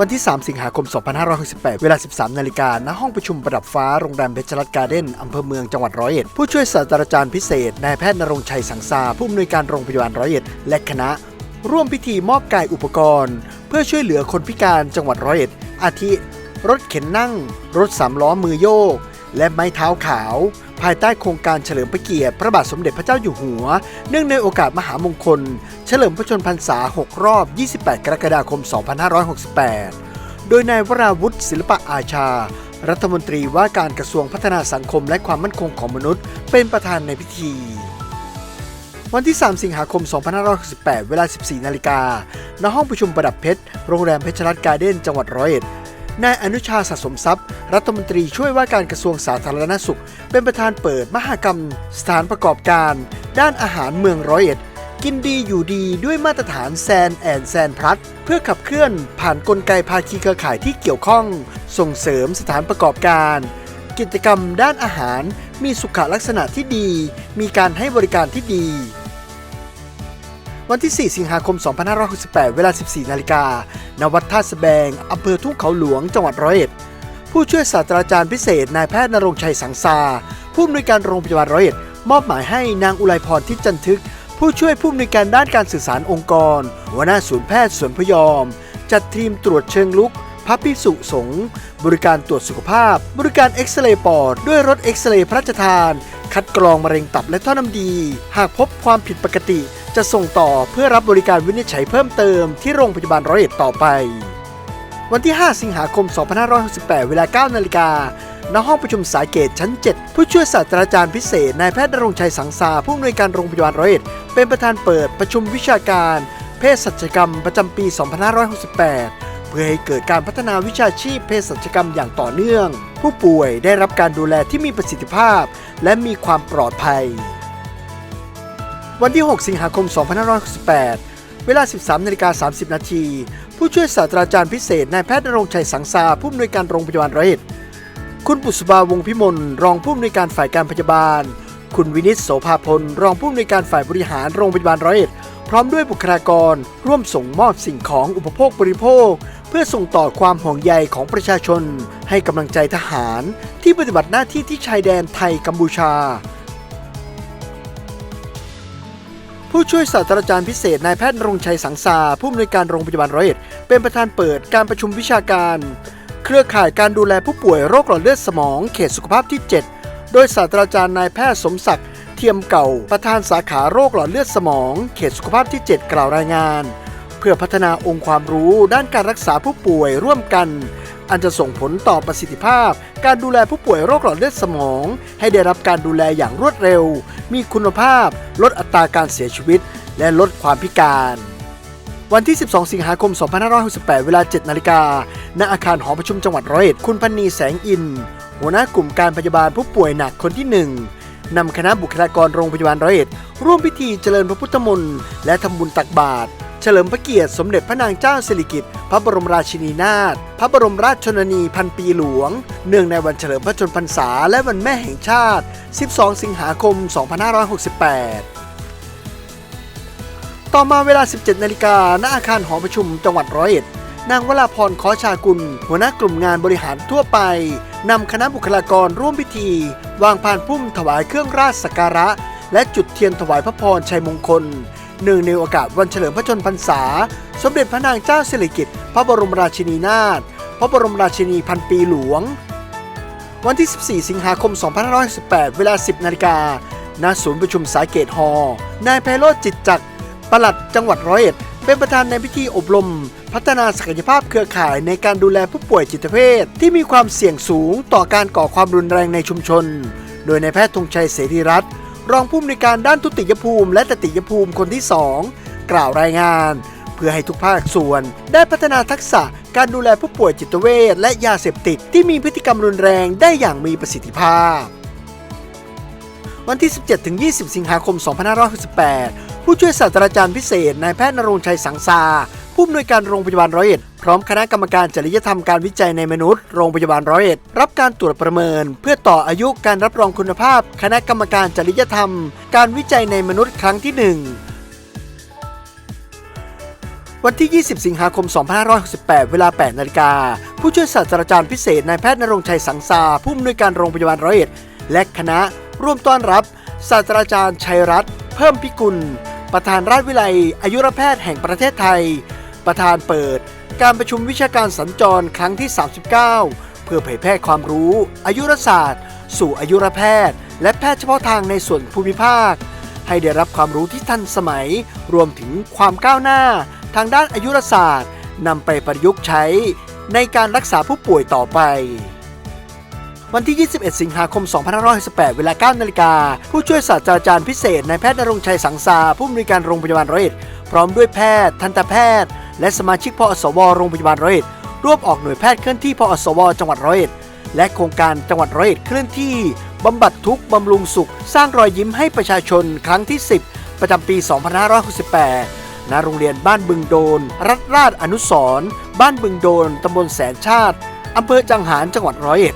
วันที่ 3 สิงหาคม 2568 เวลา 13 นาฬิกาณห้องประชุมประดับฟ้าโรงแรมเพชรรัตน์การ์เด้นอำเภอเมืองจังหวัดร้อยเอ็ด ผู้ช่วยศาสตราจารย์พิเศษนายแพทย์นรงชัยสังสาผู้อำนวยการโรงพยาบาลร้อยเอ็ด และคณะ ร่วมพิธีมอบกายอุปกรณ์ เพื่อช่วยเหลือคนพิการจังหวัดร้อยเอ็ด อาทิ รถเข็นนั่ง รถสามล้อมือโยก และไม้เท้าขาว ภายใต้โครงการเฉลิมพระเกียรติพระบาทสมเด็จพระเจ้าอยู่หัว เนื่องในโอกาสมหามงคล เฉลิมพระชนมพรรษา 6 รอบ 28 กรกฎาคม 2568 โดยนายวราวุฒิศิลปะอาชา รัฐมนตรีว่าการกระทรวงพัฒนาสังคมและความมั่นคงของมนุษย์ เป็นประธานในพิธี วันที่ 3 สิงหาคม 2568 เวลา 14 นาฬิกาณห้องประชุมประดับเพชร โรงแรมเพชรรัตน์การ์เด้น จังหวัดร้อยเอ็ด นายอนุชาสะสมทรัพย์ รัฐมนตรีช่วยว่าการกระทรวงสาธารณสุข เป็นประธานเปิดมหกรรม สถานประกอบการ ด้านอาหารเมืองร้อยเอ็ด กินดีอยู่ดีด้วยมาตรฐานแซนแอนแซนพลัสเพื่อขับเคลื่อนผ่านนกลไกภาคีเครือข่ายที่เกี่ยวข้อง ส่งเสริมสถานประกอบการ กิจกรรมด้านอาหารมีสุขลักษณะที่ดี มีการให้บริการที่ดี วันที่ 4 สิงหาคม 2568 เวลา 14 นาฬิกา ณ วัดท่าสแบง อำเภอทุ่งเขาหลวง จังหวัดร้อยเอ็ด ผู้ช่วยศาสตราจารย์พิเศษ นายแพทย์นรงชัยสังสาผู้อำนวยการโรงพยาบาลร้อยเอ็ด มอบหมายให้นางอุไรพรทิจันทึก ผู้ช่วยผู้อำนวยการด้านการสื่อสารองค์กร หัวหน้าศูนย์แพทย์สวนพยอม จัดทีมตรวจเชิงลุกพระพิสุสงฆ์บริการตรวจสุขภาพ บริการเอ็กซเรย์ปอด ด้วยรถเอ็กซเรย์พระราชทาน คัดกรองมะเร็งตับและท่อน้ำดี หากพบความผิดปกติ จะส่งต่อเพื่อรับบริการวินิจฉัยเพิ่มเติมที่โรงพยาบาลร้อยเอ็ดต่อไป วันที่ 5 สิงหาคม 2568 เวลา 9 นาฬิกาณห้องประชุมสายเกตชั้น 7 ผู้ช่วยศาสตราจารย์พิเศษนายแพทย์นรงชัยสังสาผู้อำนวยการโรงพยาบาลร้อยเอ็ดเป็นประธานเปิดประชุมวิชาการเภสัชกรรมประจำปี 2568 เพื่อให้เกิดการพัฒนาวิชาชีพเภสัชกรรมอย่างต่อเนื่อง ผู้ป่วยได้รับการดูแลที่มีประสิทธิภาพ และมีความปลอดภัย วันที่ 6 สิงหาคม 2568 เวลา 13นาฬิกา30 นาที ผู้ช่วยศาสตราจารย์พิเศษนายแพทย์นรงชัยสังสาผู้อำนวยการโรงพยาบาลร้อยเอ็ดคุณบุษบาวงพิมลรองผู้อำนวยการฝ่ายการพยาบาล คุณวินิตโสภาพล รองผู้อำนวยการฝ่ายบริหารโรงพยาบาลร้อยเอ็ดพร้อมด้วยบุคลากร ร่วมส่งมอบสิ่งของอุปโภคบริโภค เพื่อส่งต่อความห่วงใยของประชาชน ให้กำลังใจทหารที่ปฏิบัติหน้าที่ที่ชายแดนไทยกัมพูชา ผู้ช่วยศาสตราจารย์พิเศษนายแพทย์นรงชัยสังสาผู้อำนวยการโรงพยาบาลร้อยเอ็ดเป็นประธานเปิดการประชุมวิชาการ เครือข่ายการดูแลผู้ป่วยโรคหลอดเลือดสมอง เขตสุขภาพที่ 7 โดยศาสตราจารย์นายแพทย์สมศักดิ์เทียมเก่า ประธานสาขาโรคหลอดเลือดสมอง เขตสุขภาพที่ 7 กล่าวรายงาน เพื่อพัฒนาองค์ความรู้ด้านการรักษาผู้ป่วยร่วมกัน อันจะส่งผลต่อประสิทธิภาพ การดูแลผู้ป่วยโรคหลอดเลือดสมอง ให้ได้รับการดูแลอย่างรวดเร็ว มีคุณภาพ ลดอัตราการเสียชีวิต และลดความพิการวันที่ 12 สิงหาคม 2568 เวลา 7 นาฬิกา ณ อาคารหอประชุมจังหวัดร้อยเอ็ด คุณพันนีแสงอิน หัวหน้ากลุ่มการพยาบาลผู้ป่วยหนักคนที่ 1 นำคณะบุคลากรโรงพยาบาลร้อยเอ็ด ร่วมพิธีเจริญพระพุทธมนต์และทำบุญตักบาตร เฉลิมพระเกียรติสมเด็จพระนางเจ้าสิริกิติ์พระบรมราชินีนาถพระบรมราชชนนีพันปีหลวง เนื่องในวันเฉลิมพระชนพรรษาและวันแม่แห่งชาติ 12 สิงหาคม 2568ต่อมาเวลา 17 นาฬิกา ณ อาคารหอประชุมจังหวัดร้อยเอ็ด นางวราพรขอชากุล หัวหน้ากลุ่มงานบริหารทั่วไป นำคณะบุคลากรร่วมพิธี วางพานพุ่มถวายเครื่องราชสักการะ และจุดเทียนถวายพระพรชัยมงคล เนื่องในโอกาสวันเฉลิมพระชนมพรรษา สมเด็จพระนางเจ้าสิริกิติ์พระบรมราชินีนาถพระบรมราชินีพันปีหลวง วันที่ 14 สิงหาคม 2518 เวลา 10 นาฬิกาณศูนย์ประชุมสายเกตฮอลล์นายไพโรจจิตจักรปลัดจังหวัดร้อยเอ็ด เป็นประธานในพิธีอบรม พัฒนาศักยภาพเครือข่ายในการดูแลผู้ป่วยจิตเภท ที่มีความเสี่ยงสูงต่อการก่อความรุนแรงในชุมชน โดยนายแพทย์ธงชัยเสรีรัตน์ รองผู้อำนวยการด้านทุติยภูมิ และตติยภูมิคนที่ 2 กล่าวรายงาน เพื่อให้ทุกภาคส่วนได้พัฒนาทักษะการดูแลผู้ป่วยจิตเวชและยาเสพติดที่มีพฤติกรรมรุนแรงได้อย่างมีประสิทธิภาพ วันที่ 17-20 สิงหาคม 2568 ผู้ช่วยศาสตราจารย์พิเศษนายแพทย์นรงชัยสังสา ผู้อำนวยการโรงพยาบาลร้อยเอ็ดพร้อมคณะกรรมการจริยธรรมการวิจัยในมนุษย์โรงพยาบาลร้อยเอ็ดรับการตรวจประเมิน เพื่อต่ออายุการรับรองคุณภาพ คณะกรรมการจริยธรรม การวิจัยในมนุษย์ครั้งที่ 1วันที่ 20 สิงหาคม 2568 เวลา 8 นาฬิกา ผู้ช่วยศาสตราจารย์พิเศษนายแพทย์นรงชัยสังสาผู้อำนวยการโรงพยาบาลร้อยเอ็ด และคณะร่วมต้อนรับ ศาสตราจารย์ชัยรัตน์เพิ่มพิกุล ประธานราชวิไลยอายุรแพทย์แห่งประเทศไทย ประธานเปิด การประชุมวิชาการสัญจรครั้งที่ 39 เพื่อเผยแพร่ความรู้ อายุรศาสตร์ สู่อายุรแพทย์ และแพทย์เฉพาะทางในส่วนภูมิภาค ให้ได้รับความรู้ที่ทันสมัย รวมถึงความก้าวหน้า ทางด้านอายุรศาสตร์นำไปประยุกต์ใช้ในการรักษาผู้ป่วยต่อไป วันที่ 21 สิงหาคม 2568 เวลา 9 นาฬิกา ผู้ช่วยศาสตราจารย์พิเศษนายแพทย์นรงชัยสังสาผู้อำนวยการโรงพยาบาลร้อยเอ็ด พร้อมด้วยแพทย์ ทันตแพทย์ และสมาชิกพอสวโรงพยาบาลร้อยเอ็ดร่วมออกหน่วยแพทย์เคลื่อนที่พอสวจังหวัดร้อยเอ็ดและโครงการจังหวัดร้อยเอ็ดเคลื่อนที่บำบัดทุกข์บำรุงสุข สร้างรอยยิ้มให้ประชาชนครั้งที่ 10 ประจำปี 2568ณโรงเรียนบ้านบึงโดน รัฐราชอนุสรบ้านบึงโดนตำบลแสนชาติอำเภอจังหารจังหวัดร้อยเอ็ด